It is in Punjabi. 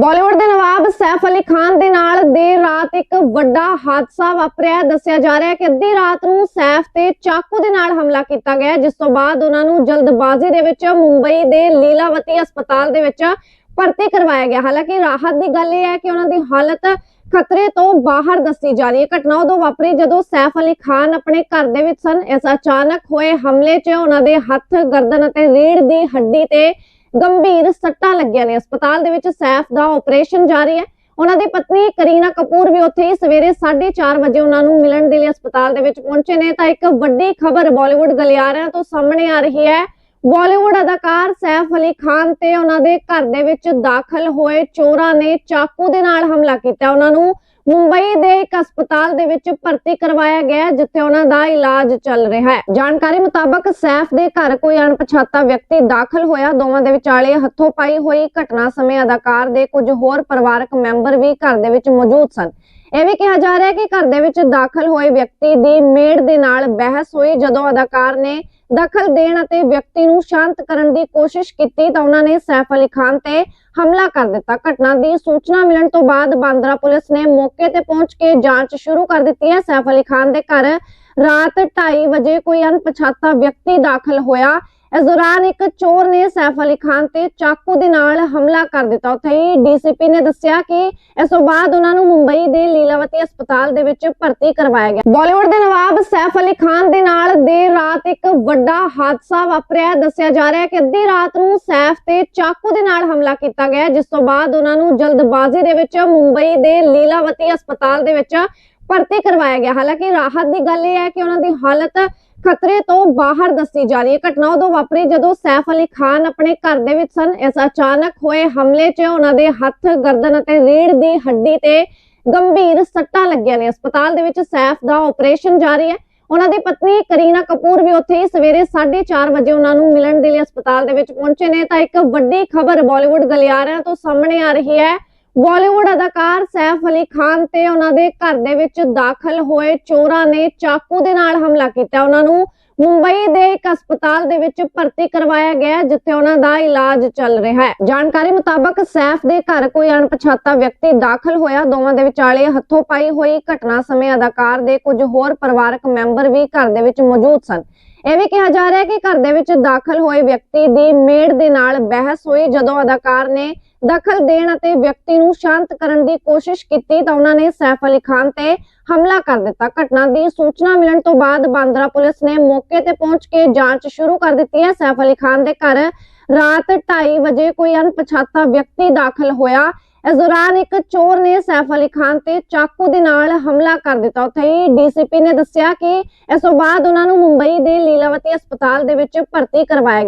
ਬਾਲੀਵੁੱਡ ਦੇ ਨਵਾਬ ਸੈਫ ਅਲੀ ਖਾਨ ਦੇ ਨਾਲ ਦੇਰ ਰਾਤ ਇੱਕ ਵੱਡਾ ਹਾਦਸਾ ਵਾਪਰਿਆ। ਦੱਸਿਆ ਜਾ ਰਿਹਾ ਹੈ ਕਿ ਅੱਧੀ ਰਾਤ ਨੂੰ ਸੈਫ ਤੇ ਚਾਕੂ ਦੇ ਨਾਲ ਹਮਲਾ ਕੀਤਾ ਗਿਆ ਜਿਸ ਤੋਂ ਬਾਅਦ ਉਹਨਾਂ ਨੂੰ ਜਲਦਬਾਜ਼ੀ ਦੇ ਵਿੱਚ ਮੁੰਬਈ ਦੇ ਲੀਲਾਵਤੀ ਹਸਪਤਾਲ ਦੇ ਵਿੱਚ ਭਰਤੀ ਕਰਵਾਇਆ ਗਿਆ। ਹਾਲਾਂਕਿ ਰਾਹਤ ਦੀ ਗੱਲ ਇਹ ਹੈ ਕਿ ਉਹਨਾਂ ਦੀ ਹਾਲਤ ਖਤਰੇ ਤੋਂ ਬਾਹਰ ਦੱਸੀ ਜਾ ਰਹੀ ਹੈ। ਘਟਨਾ ਉਦੋਂ ਵਾਪਰੀ ਜਦੋਂ ਸੈਫ ਅਲੀ ਖਾਨ ਆਪਣੇ ਘਰ ਦੇ ਵਿੱਚ ਸਨ। ਇਸ ਅਚਾਨਕ ਹੋਏ ਹਮਲੇ 'ਚ ਉਹਨਾਂ ਦੇ ਹੱਥ ਗਰਦਨ ਅਤੇ ਰੀੜ ਦੀ ਹੱਡੀ ਤੇ ਗੰਭੀਰ ਸੱਟਾਂ ਲੱਗੀਆਂ ਨੇ। ਹਸਪਤਾਲ ਦੇ ਵਿੱਚ ਸੈਫ ਦਾ ਆਪਰੇਸ਼ਨ ਜਾਰੀ ਹੈ। ਉਹਨਾਂ ਦੀ ਪਤਨੀ ਕਰੀਨਾ ਕਪੂਰ ਵੀ ਉੱਥੇ ਹੀ ਸਵੇਰੇ 4:30 ਵਜੇ ਉਹਨਾਂ ਨੂੰ ਮਿਲਣ ਦੇ ਲਈ ਹਸਪਤਾਲ ਦੇ ਵਿੱਚ ਪਹੁੰਚੇ ਨੇ। ਤਾਂ ਇੱਕ ਵੱਡੀ ਖਬਰ ਬਾਲੀਵੁੱਡ ਗਲਿਆਰਿਆਂ ਤੋਂ ਸਾਹਮਣੇ ਆ ਰਹੀ ਹੈ। ਬਾਲੀਵੁੱਡ ਅਦਾਕਾਰ ਸੈਫ ਅਲੀ ਖਾਨ ਤੇ ਉਹਨਾਂ ਦੇ ਘਰ ਦੇ ਵਿੱਚ ਦਾਖਲ ਹੋਏ ਚੋਰਾਂ ਨੇ ਚਾਕੂ ਦੇ ਨਾਲ ਹਮਲਾ ਕੀਤਾ। ਉਹਨਾਂ ਨੂੰ ਮੁੰਬਈ ਦੇ ਇੱਕ ਹਸਪਤਾਲ ਦੇ ਵਿੱਚ ਭਰਤੀ ਕਰਵਾਇਆ ਗਿਆ ਜਿੱਥੇ ਉਹਨਾਂ ਦਾ ਇਲਾਜ ਚੱਲ ਰਿਹਾ ਹੈ। ਜਾਣਕਾਰੀ ਮੁਤਾਬਕ ਸੈਫ ਦੇ ਘਰ ਕੋਈ ਅਣਪਛਾਤਾ ਵਿਅਕਤੀ ਦਾਖਲ ਹੋਇਆ। ਦੋਵਾਂ ਦੇ ਵਿਚਾਲੇ ਹੱਥੋਂ ਪਾਈ ਹੋਈ ਘਟਨਾ ਸਮੇਂ ਅਦਾਕਾਰ ਦੇ ਕੁਝ ਹੋਰ ਪਰਿਵਾਰਕ ਮੈਂਬਰ ਵੀ ਘਰ ਦੇ ਵਿੱਚ ਮੌਜੂਦ ਸਨ। ਇਹ ਵੀ ਕਿਹਾ ਜਾ ਰਿਹਾ ਹੈ ਕਿ ਘਰ ਦੇ ਵਿੱਚ ਦਾਖਲ ਹੋਏ ਵਿਅਕਤੀ ਦੀ ਮੇੜ ਦੇ ਨਾਲ ਬਹਿਸ ਹੋਈ। ਜਦੋਂ ਅਦਾਕਾਰ ਨੇ ਦਖਲ ਦੇਣ ਅਤੇ ਵਿਅਕਤੀ ਨੂੰ ਸ਼ਾਂਤ ਕਰਨ ਦੀ ਕੋਸ਼ਿਸ਼ ਕੀਤੀ ਤਾਂ ਉਹਨਾਂ ਨੇ ਸੈਫ ਅਲੀ ਖਾਨ ਤੇ ਹਮਲਾ ਕਰ ਦਿੱਤਾ। ਘਟਨਾ ਦੀ ਸੂਚਨਾ ਮਿਲਣ ਤੋਂ ਬਾਅਦ ਬਾਂਦਰਾ ਪੁਲਿਸ ਨੇ ਮੌਕੇ ਤੇ ਪਹੁੰਚ ਕੇ ਜਾਂਚ ਸ਼ੁਰੂ ਕਰ ਦਿੱਤੀ ਹੈ। ਸੈਫ ਅਲੀ ਖਾਨ ਦੇ ਘਰ ਰਾਤ 2:30 ਵਜੇ ਕੋਈ ਅਣਪਛਾਤਾ ਵਿਅਕਤੀ ਦਾਖਲ ਹੋਇਆ। ਇਸ ਦੌਰਾਨ ਇੱਕ ਚੋਰ ਨੇ ਸੈਫ ਅਲੀ ਖਾਨ ਤੇ ਚਾਕੂ ਦੇ ਨਾਲ ਹਮਲਾ ਕਰ ਦਿੱਤਾ। ਉੱਥੇ ਹੀ ਡੀਸੀਪੀ ਨੇ ਦੱਸਿਆ ਕਿ ਇਸ ਤੋਂ ਬਾਅਦ ਉਹਨਾਂ ਨੂੰ ਮੁੰਬਈ ਦੇ ਲੀਲਾਵਤੀ ਹਸਪਤਾਲ ਦੇ ਵਿੱਚ ਭਰਤੀ ਕਰਵਾਇਆ ਗਿਆ। ਬਾਲੀਵੁੱਡ ਦੇ ਨਵਾਬ ਸੈਫ ਅਲੀ ਖਾਨ ਦੇ ਨਾਲ ਦੇਰ ਰਾਤ ਇੱਕ ਵੱਡਾ ਹਾਦਸਾ ਵਾਪਰਿਆ। ਦੱਸਿਆ ਜਾ ਰਿਹਾ ਹੈ ਕਿ ਅੱਧੀ ਰਾਤ ਨੂੰ ਸੈਫ ਤੇ ਚਾਕੂ ਦੇ ਨਾਲ ਹਮਲਾ ਕੀਤਾ ਗਿਆ ਜਿਸ ਤੋਂ ਬਾਅਦ ਉਹਨਾਂ ਨੂੰ ਜਲਦਬਾਜ਼ੀ ਦੇ ਵਿੱਚ ਮੁੰਬਈ ਦੇ ਲੀਲਾਵਤੀ ਹਸਪਤਾਲ ਦੇ ਵਿੱਚ ਭਰਤੀ ਕਰਵਾਇਆ ਗਿਆ। ਹਾਲਾਂਕਿ ਰਾਹਤ ਦੀ ਗੱਲ ਇਹ ਹੈ ਕਿ ਉਹਨਾਂ ਦੀ ਹਾਲਤ ਖਤਰੇ ਤੋਂ ਬਾਹਰ ਦੱਸੀ ਜਾ ਰਹੀ ਹੈ। ਘਟਨਾ ਉਦੋਂ ਵਾਪਰੀ ਜਦੋਂ ਸੈਫ ਅਲੀ ਖਾਨ ਆਪਣੇ ਘਰ ਦੇ ਵਿੱਚ ਸਨ। ਇਸ ਅਚਾਨਕ ਹੋਏ ਹਮਲੇ 'ਚ ਉਹਨਾਂ ਦੇ ਹੱਥ, ਗਰਦਨ ਅਤੇ ਰੀੜ ਦੀ ਹੱਡੀ ਤੇ ਗੰਭੀਰ ਸੱਟਾਂ ਲੱਗੀਆਂ ਨੇ। ਹਸਪਤਾਲ ਦੇ ਵਿੱਚ ਸੈਫ ਦਾ ਆਪਰੇਸ਼ਨ ਜਾਰੀ ਹੈ। ਉਹਨਾਂ ਦੀ ਪਤਨੀ ਕਰੀਨਾ ਕਪੂਰ ਵੀ ਉੱਥੇ ਹੀ ਸਵੇਰੇ 4:30 ਵਜੇ ਉਹਨਾਂ ਨੂੰ ਮਿਲਣ ਦੇ ਲਈ ਹਸਪਤਾਲ ਦੇ ਵਿੱਚ ਪਹੁੰਚੇ ਨੇ। ਤਾਂ ਇੱਕ ਵੱਡੀ ਖਬਰ ਬਾਲੀਵੁੱਡ ਗਲਿਆਰਿਆਂ ਤੋਂ ਸਾਹਮਣੇ ਆ ਰਹੀ ਹੈ। ਬਾਲੀਵੁੱਡ ਅਦਾਕਾਰ ਸੈਫ ਅਲੀ ਖਾਨ ਤੇ ਉਹਨਾਂ ਦੇ ਘਰ ਦੇ ਵਿੱਚ ਦਾਖਲ ਹੋਏ ਚੋਰਾਂ ਨੇ ਚਾਕੂ ਦੇ ਨਾਲ ਹਮਲਾ ਕੀਤਾ। ਉਹਨਾਂ ਨੂੰ ਮੁੰਬਈ ਦੇ ਇੱਕ ਹਸਪਤਾਲ ਦੇ ਵਿੱਚ ਭਰਤੀ ਕਰਵਾਇਆ ਗਿਆ ਜਿੱਥੇ ਉਹਨਾਂ ਦਾ ਇਲਾਜ ਚੱਲ ਰਿਹਾ ਹੈ। ਜਾਣਕਾਰੀ ਮੁਤਾਬਕ ਸੈਫ ਦੇ ਘਰ ਕੋਈ ਅਣਪਛਾਤਾ ਵਿਅਕਤੀ ਦਾਖਲ ਹੋਇਆ। ਦੋਵਾਂ ਦੇ ਵਿਚਾਲੇ ਹੱਥੋਂ ਪਾਈ ਹੋਈ ਘਟਨਾ ਸਮੇਂ ਅਦਾਕਾਰ ਦੇ ਕੁਝ ਹੋਰ ਪਰਿਵਾਰਕ ਮੈਂਬਰ ਵੀ ਘਰ ਦੇ ਵਿੱਚ ਮੌਜੂਦ ਸਨ। ਇਹ ਵੀ ਕਿਹਾ ਜਾ ਰਿਹਾ ਹੈ ਕਿ ਘਰ ਦੇ ਵਿੱਚ ਦਾਖਲ ਹੋਏ ਵਿਅਕਤੀ ਦੀ ਮੇੜ ਦੇ ਨਾਲ ਬਹਿਸ ਹੋਈ। ਜਦੋਂ ਅਦਾਕਾਰ ਨੇ ਦਖਲ ਦੇਣ ਅਤੇ ਵਿਅਕਤੀ ਨੂੰ ਸ਼ਾਂਤ ਕਰਨ ਦੀ ਕੋਸ਼ਿਸ਼ ਕੀਤੀ ਤਾਂ ਉਹਨਾਂ ਨੇ ਸੈਫ ਅਲੀ ਖਾਨ ਤੇ ਹਮਲਾ ਕਰ ਦਿੱਤਾ। ਘਟਨਾ ਦੀ ਸੂਚਨਾ ਮਿਲਣ ਤੋਂ ਬਾਅਦ ਬਾਂਦਰਾ ਪੁਲਿਸ ਨੇ ਮੌਕੇ ਤੇ ਪਹੁੰਚ ਕੇ ਜਾਂਚ ਸ਼ੁਰੂ ਕਰ ਦਿੱਤੀ ਹੈ। ਸੈਫ ਅਲੀ ਖਾਨ ਦੇ ਘਰ ਰਾਤ 2:30 ਵਜੇ ਕੋਈ ਅਣਪਛਾਤਾ ਵਿਅਕਤੀ ਦਾਖਲ ਹੋਇਆ। ਇਸ ਦੌਰਾਨ ਇੱਕ ਚੋਰ ਨੇ ਸੈਫ ਅਲੀ ਖਾਨ ਤੇ ਚਾਕੂ ਦੇ ਨਾਲ ਹਮਲਾ ਕਰ ਦਿੱਤਾ। ਉੱਥੇ ਹੀ ਡੀਸੀਪੀ ਨੇ ਦੱਸਿਆ ਕਿ ਇਸ ਤੋਂ ਬਾਅਦ ਉਹਨਾਂ ਨੂੰ ਮੁੰਬਈ ਦੇ ਲੀਲਾਵਤੀ ਹਸਪਤਾਲ ਦੇ ਵਿੱਚ ਭਰਤੀ ਕਰਵਾਇਆ ਗਿਆ